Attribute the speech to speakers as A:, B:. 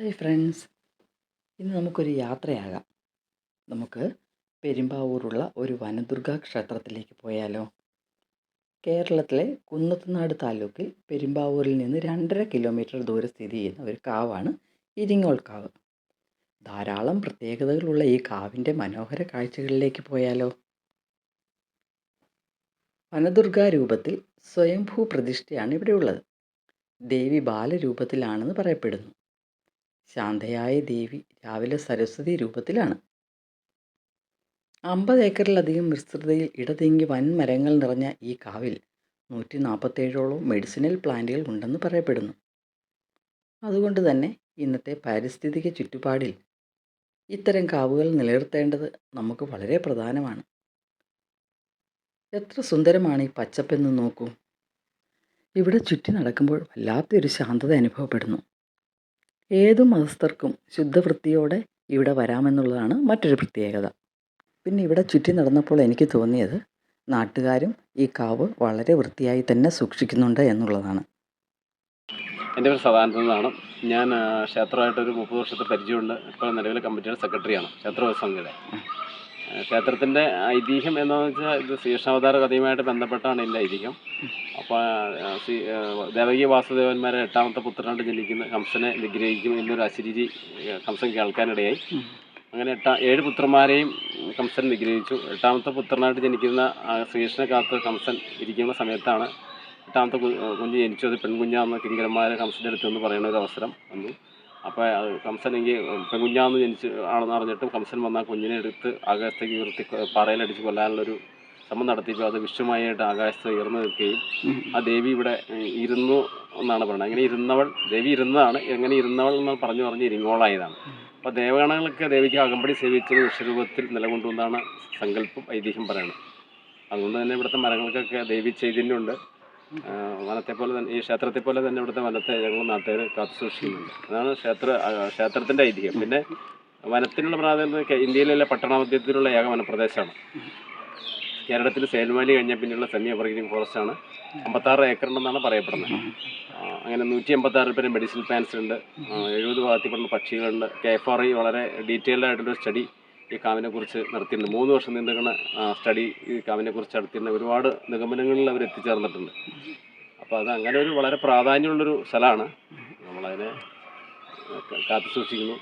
A: Hi friends ഇന്ന് നമുക്കൊരു യാത്രയാകാം. നമുക്ക് പെരുമ്പാവൂരുള്ള ഒരു വനദുർഗ ക്ഷേത്രത്തിലേക്ക് പോയാലോ? കേരളത്തിലെ കുന്നത്തുനാട് താലൂക്കിൽ പെരുമ്പാവൂരിൽ നിന്ന് രണ്ടര കിലോമീറ്റർ ദൂരെ സ്ഥിതി ചെയ്യുന്ന ഒരു കാവാണ് ഇരിങ്ങോൾ കാവ്. ധാരാളം പ്രത്യേകതകളുള്ള ഈ കാവിന്റെ മനോഹര കാഴ്ചകളിലേക്ക് പോയാലോ? വനദുർഗാ രൂപത്തിൽ സ്വയംഭൂ പ്രതിഷ്ഠയാണ് ഇവിടെയുള്ളത് ദേവി ബാലരൂപത്തിലാണെന്ന് പറയപ്പെടുന്നു. ശാന്തയായ ദേവി രാവിലെ സരസ്വതി രൂപത്തിലാണ്. അമ്പത് ഏക്കറിലധികം വിസ്തൃതിയിൽ ഇടതിങ്ങി വൻമരങ്ങൾ നിറഞ്ഞ ഈ കാവിൽ നൂറ്റി നാൽപ്പത്തേഴോളം മെഡിസിനൽ പ്ലാന്റുകൾ ഉണ്ടെന്ന് പറയപ്പെടുന്നു. അതുകൊണ്ട് തന്നെ ഇന്നത്തെ പാരിസ്ഥിതിക ചുറ്റുപാടിൽ ഇത്തരം കാവുകൾ നിലനിർത്തേണ്ടത് നമുക്ക് വളരെ പ്രധാനമാണ്. എത്ര സുന്ദരമാണ് ഈ പച്ചപ്പെന്ന് നോക്കൂ. ഇവിടെ ചുറ്റി നടക്കുമ്പോൾ വല്ലാത്തൊരു ശാന്തത അനുഭവപ്പെടുന്നു. ഏതു മതസ്ഥർക്കും ശുദ്ധവൃത്തിയോടെ ഇവിടെ വരാമെന്നുള്ളതാണ് മറ്റൊരു പ്രത്യേകത. പിന്നെ ഇവിടെ ചുറ്റി നടന്നപ്പോൾ എനിക്ക് തോന്നിയത് നാട്ടുകാരും ഈ കാവ് വളരെ വൃത്തിയായി തന്നെ സൂക്ഷിക്കുന്നുണ്ട് എന്നുള്ളതാണ്.
B: എന്റെ പേര് സദാനന്ദൻ എന്നാണ്. ഞാൻ ക്ഷേത്രമായിട്ടൊരു മുപ്പത് വർഷത്തെ പരിചയമുണ്ട് ഇപ്പോൾ നിലവിലെ കമ്മിറ്റിയുടെ സെക്രട്ടറിയാണ്. ക്ഷേത്ര സംഘയുടെ ക്ഷേത്രത്തിന്റെ ഐതിഹ്യം എന്ന് വെച്ചാൽ ഇത് ശ്രീകൃഷ്ണാവതാര കഥയുമായിട്ട് ബന്ധപ്പെട്ടാണ് ഇതിന്റെ ഐതിഹ്യം. അപ്പോൾ ശ്രീ ദേവകി വാസുദേവന്മാരെ എട്ടാമത്തെ പുത്രനായിട്ട് ജനിക്കുന്ന കംസനെ നിഗ്രഹിക്കും എന്നൊരു അശരീരി ആ, കംസൻ കേൾക്കാനിടയായി. അങ്ങനെ എട്ടാ ഏഴ് പുത്രന്മാരെയും കംസൻ നിഗ്രഹിച്ചു. എട്ടാമത്തെ പുത്രനായിട്ട് ജനിക്കുന്ന ശ്രീകൃഷ്ണ കാത്ത് കംസൻ ഇരിക്കുന്ന സമയത്താണ് എട്ടാമത്തെ കുഞ്ഞ് ജനിച്ചു പെൺകുഞ്ഞാന്ന് കിങ്കരന്മാരെ കംസന്റെ അടുത്ത് എന്ന് പറയുന്ന ഒരു അവസരം വന്നു. അപ്പോൾ കംസൻ എങ്കിൽ പെൺകുഞ്ഞാന്ന് ജനിച്ച് ആണെന്ന് അറിഞ്ഞിട്ടും കംസൻ വന്ന ആ കുഞ്ഞിനെ എടുത്ത് ആകാശത്തേക്ക് ഉയർത്തി പറയലടിച്ച് കൊല്ലാനുള്ളൊരു ശ്രമം നടത്തിയപ്പോൾ അത് വിശ്വമായിട്ട് ആകാശത്ത് ഉയർന്നു നിൽക്കുകയും ആ ദേവി ഇവിടെ ഇരുന്നു എന്നാണ് പറയുന്നത്. അങ്ങനെ ഇരുന്നവൾ ദേവി ഇരുന്നതാണ്. എങ്ങനെ ഇരുന്നവൾ എന്ന് പറഞ്ഞു പറഞ്ഞ് ഇരിങ്ങോളായതാണ്. അപ്പോൾ ദേവഗണങ്ങളൊക്കെ ദേവിക്ക് അകമ്പടി സേവിച്ചത് വിശ്വരൂപത്തിൽ നിലകൊണ്ടുവന്നാണ് സങ്കല്പം ഐതിഹ്യം പറയുന്നത് അതുകൊണ്ട് തന്നെ ഇവിടുത്തെ മരങ്ങൾക്കൊക്കെ ദേവി ചൈതന്യമുണ്ട്. വനത്തെ പോലെ തന്നെ ഈ ക്ഷേത്രത്തെ പോലെ തന്നെ ഇവിടുത്തെ വനത്തെ ഞങ്ങൾ നാട്ടുകാർ കാത്തു സൂക്ഷിക്കുന്നുണ്ട്. അതാണ് ക്ഷേത്ര ക്ഷേത്രത്തിന്റെ ഐതിഹ്യം. പിന്നെ വനത്തിനുള്ള പ്രാധാന്യം ഇന്ത്യയിലെ പട്ടണമധ്യത്തിലുള്ള ഏക വനപ്രദേശമാണ്. കേരളത്തിൽ സേൽമാലി കഴിഞ്ഞ പിന്നെയുള്ള സെമി എവർഗ്രീൻ ഫോറസ്റ്റ് ആണ് അമ്പത്താറ് ഏക്കറുണ്ടെന്നാണ് പറയപ്പെടുന്നത് അങ്ങനെ നൂറ്റി അമ്പത്താറ് പേര് മെഡിസിൻ പ്ലാൻസ് ഉണ്ട്. എഴുപത് എഴുപത് ഭാഗത്തിൽപ്പെടുന്ന പക്ഷികളുണ്ട്. കെ എഫ് ആർ ഐ വളരെ ഡീറ്റെയിൽഡ് ആയിട്ടുള്ള സ്റ്റഡി ഈ കാവിനെ കുറിച്ച് നടത്തിയിട്ടുണ്ട്. മൂന്ന് വർഷം നീണ്ടുകിടന്ന സ്റ്റഡി ഈ കാവിനെ കുറിച്ച് നടത്തിയിട്ടുണ്ട്. ഒരുപാട് നിഗമനങ്ങളിൽ അവർ എത്തിച്ചേർന്നിട്ടുണ്ട്. അപ്പോൾ അത് അങ്ങനെ ഒരു വളരെ പ്രാധാന്യമുള്ളൊരു സ്ഥലമാണ്. നമ്മളതിനെ കാത്തു സൂക്ഷിക്കുന്നു.